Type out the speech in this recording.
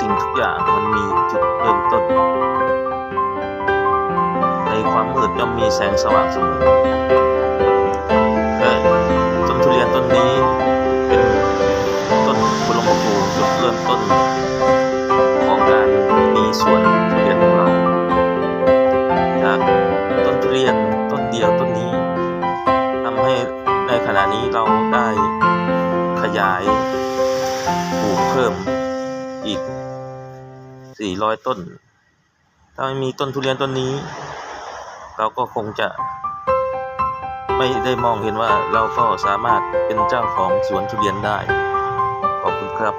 สิ่งทุกอย่างมันมีจุดเริ่มต้น ในความมืดย่อมมีแสงสว่างเสมอและต้นทุเรียนต้นนี้เป็นต้นบรมครูจุดเริ่มต้น ของการมีสวนทุเรียนของเราจากต้นทุเรียนต้นเดียวต้นนี้ทำให้ในขณะนี้เราได้ขยายปลูกเพิ่ม อีก 400 ต้น ถ้าไม่มีต้นทุเรียนต้นนี้ เราก็คงจะ ไม่ได้มองเห็นว่าเราก็สามารถเป็นเจ้าของสวนทุเรียนได้ ขอบคุณครับ